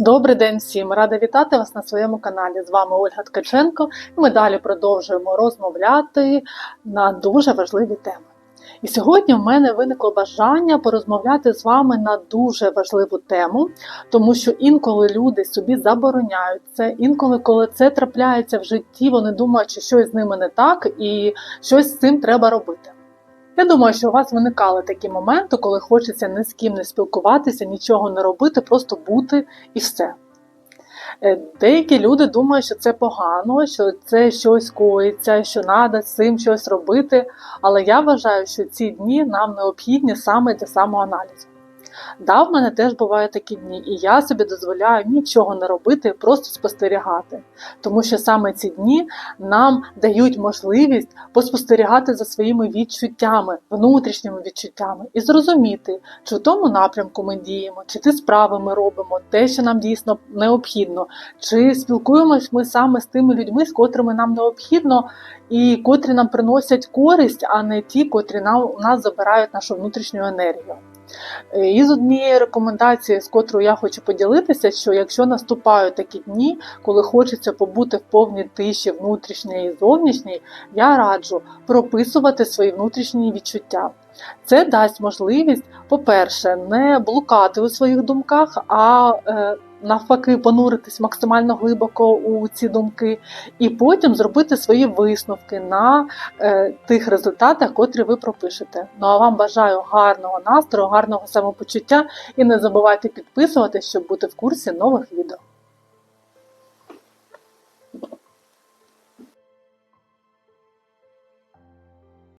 Добрий день всім! Рада вітати вас на своєму каналі. З вами Ольга Ткаченко, і ми далі продовжуємо розмовляти на дуже важливі теми. І сьогодні в мене виникло бажання порозмовляти з вами на дуже важливу тему, тому що інколи люди собі забороняють це, інколи, коли це трапляється в житті, вони думають, що щось з ними не так і щось з цим треба робити. Я думаю, що у вас виникали такі моменти, коли хочеться ні з ким не спілкуватися, нічого не робити, просто бути і все. Е, Деякі люди думають, що це погано, що це щось коїться, що треба з цим щось робити. Але я вважаю, що ці дні нам необхідні саме для самоаналізу. Да, в мене теж бувають такі дні, і я собі дозволяю нічого не робити, просто спостерігати. Тому що саме ці дні нам дають можливість поспостерігати за своїми відчуттями, внутрішніми відчуттями, і зрозуміти, чи в тому напрямку ми діємо, чи ті справи ми робимо, те, що нам дійсно необхідно, чи спілкуємось ми саме з тими людьми, з котрими нам необхідно, і котрі нам приносять користь, а не ті, котрі нам, у нас забирають нашу внутрішню енергію. Е, І з однієї рекомендації, з котрою я хочу поділитися, що якщо наступають такі дні, коли хочеться побути в повній тиші внутрішньої і зовнішній, я раджу прописувати свої внутрішні відчуття. Це дасть можливість, по-перше, не блукати у своїх думках, а е, навпаки понуритись максимально глибоко у ці думки, і потім зробити свої висновки на е, тих результатах, котрі ви пропишете. Ну а вам бажаю гарного настрою, гарного самопочуття і не забувайте підписуватись, щоб бути в курсі нових відео.